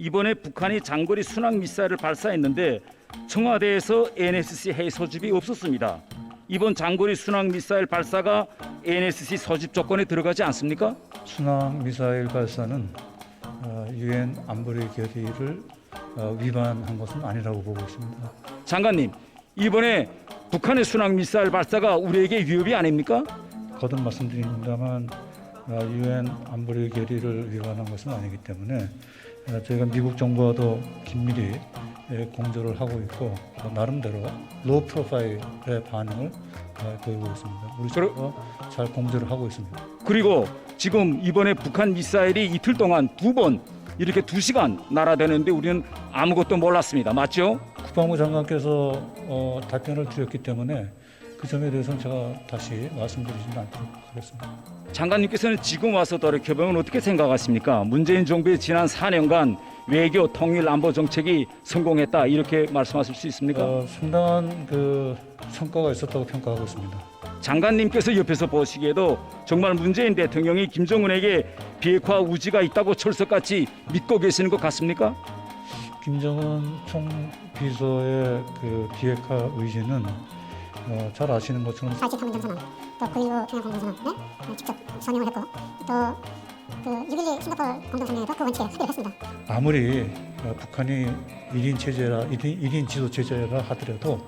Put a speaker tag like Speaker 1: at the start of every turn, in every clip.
Speaker 1: 이번에 북한이 장거리 순항 미사일을 발사했는데 청와대에서 NSC 해외 소집이 없었습니다. 이번 장거리 순항 미사일 발사가 NSC 소집 조건에 들어가지 않습니까?
Speaker 2: 순항 미사일 발사는 어, 유엔 안보리 결의를 어, 위반한 것은 아니라고 보고 있습니다.
Speaker 1: 장관님, 이번에 북한의 순항 미사일 발사가 우리에게 위협이 아닙니까?
Speaker 2: 거듭 말씀드립니다만 어, 유엔 안보리 결의를 위반한 것은 아니기 때문에 어, 저희가 미국 정부와도 긴밀히 예, 공조를 하고 있고 어, 나름대로 로우 프로파일의 반응을 어, 보이고 있습니다. 우리 정부가 잘 공조를 하고 있습니다.
Speaker 1: 그리고 지금 이번에 북한 미사일이 이틀 동안 두 번 이렇게 두 시간 날아다녔는데 우리는 아무것도 몰랐습니다. 맞죠?
Speaker 2: 국방부 장관께서 어, 답변을 드렸기 때문에 그 점에 대해서는 제가 다시 말씀드리지는 않도록 하겠습니다.
Speaker 1: 장관님께서는 지금 와서 돌이켜보면 어떻게 생각하십니까? 문재인 정부의 지난 4년간 외교 통일 안보 정책이 성공했다 이렇게 말씀하실 수 있습니까?
Speaker 2: 어, 상당한 그 성과가 있었다고 평가하고 있습니다.
Speaker 1: 장관님께서 옆에서 보시기에도 정말 문재인 대통령이 김정은에게 비핵화 우지가 있다고 철석같이 믿고 계시는 것 같습니까?
Speaker 2: 김정은 총 비서의 그 비핵화 의지는 어, 잘 아시는 것처럼
Speaker 3: 사이트 탐문 전선언, 또9.19 평양 공동 선언에 네, 직접 서명을 했고 또6.12 싱가포르 공동 성명에도 그 원칙에 합의를 했습니다.
Speaker 2: 아무리 어, 북한이 1인 체제라 1인, 1인 지도 체제라 하더라도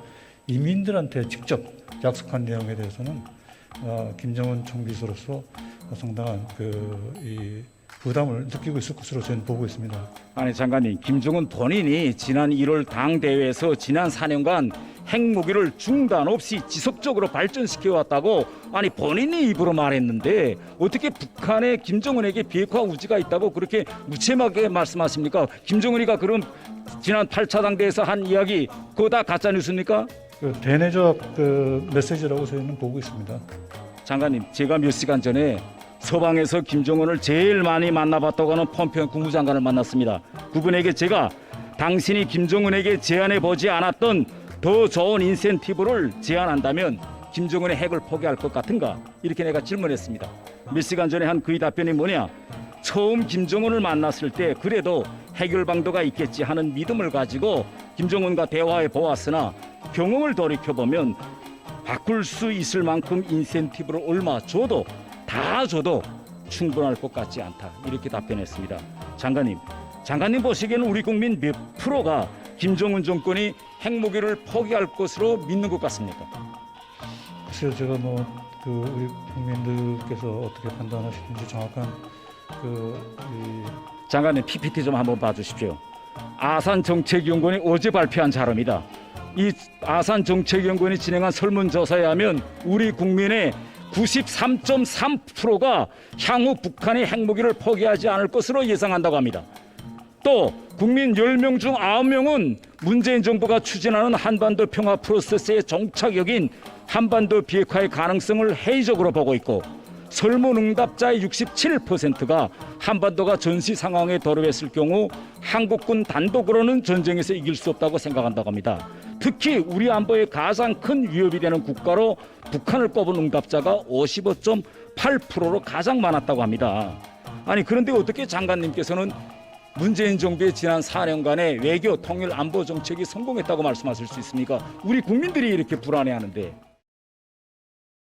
Speaker 2: 인민들한테 직접 약속한 내용에 대해서는 어, 김정은 총비서로서 상당한 그 이 부담을 느끼고 있을 것으로 저는 보고 있습니다.
Speaker 1: 아니 장관님 김정은 본인이 지난 1월 당 대회에서 지난 4년간 핵무기를 중단 없이 지속적으로 발전시켜 왔다고 아니 본인이 입으로 말했는데 어떻게 북한에 김정은에게 비핵화 우지가 있다고 그렇게 무책임하게 말씀하십니까? 김정은이가 그럼 지난 8차 당대에서 한 이야기 그거 다 가짜 뉴스입니까?
Speaker 2: 그 대내적 그 메시지라고 저희는 보고 있습니다.
Speaker 1: 장관님 제가 몇 시간 전에 서방에서 김정은을 제일 많이 만나봤다고 하는 폼페오 국무장관을 만났습니다. 그분에게 제가 당신이 김정은에게 제안해 보지 않았던 더 좋은 인센티브를 제안한다면 김정은의 핵을 포기할 것 같은가 이렇게 내가 질문했습니다. 몇 시간 전에 한 그의 답변이 뭐냐? 처음 김정은을 만났을 때 그래도 해결 방도가 있겠지 하는 믿음을 가지고 김정은과 대화해 보았으나 경험을 돌이켜 보면 바꿀 수 있을 만큼 인센티브를 얼마 줘도 다 줘도 충분할 것 같지 않다 이렇게 답변했습니다. 장관님, 장관님 보시기에는 우리 국민 몇 프로가 김정은 정권이 핵무기를 포기할 것으로 믿는 것 같습니까?
Speaker 2: 글쎄요, 제가 뭐 그 우리 국민들께서 어떻게 판단하시는지 정확한 그 이
Speaker 1: 장관님 PPT 좀 한번 봐주십시오. 아산 정책연구원이 어제 발표한 자료입니다. 이 아산 정책연구원이 진행한 설문조사에 하면 우리 국민의 93.3%가 향후 북한의 핵무기를 포기하지 않을 것으로 예상한다고 합니다. 또 국민 10명 중 9명은 문재인 정부가 추진하는 한반도 평화 프로세스의 정착역인 한반도 비핵화의 가능성을 회의적으로 보고 있고 설문 응답자의 67%가 한반도가 전시 상황에 도래했을 경우 한국군 단독으로는 전쟁에서 이길 수 없다고 생각한다고 합니다. 특히 우리 안보에 가장 큰 위협이 되는 국가로 북한을 꼽은 응답자가 55.8%로 가장 많았다고 합니다. 아니 그런데 어떻게 장관님께서는 문재인 정부의 지난 4년간의 외교 통일 안보 정책이 성공했다고 말씀하실 수 있습니까? 우리 국민들이 이렇게 불안해하는데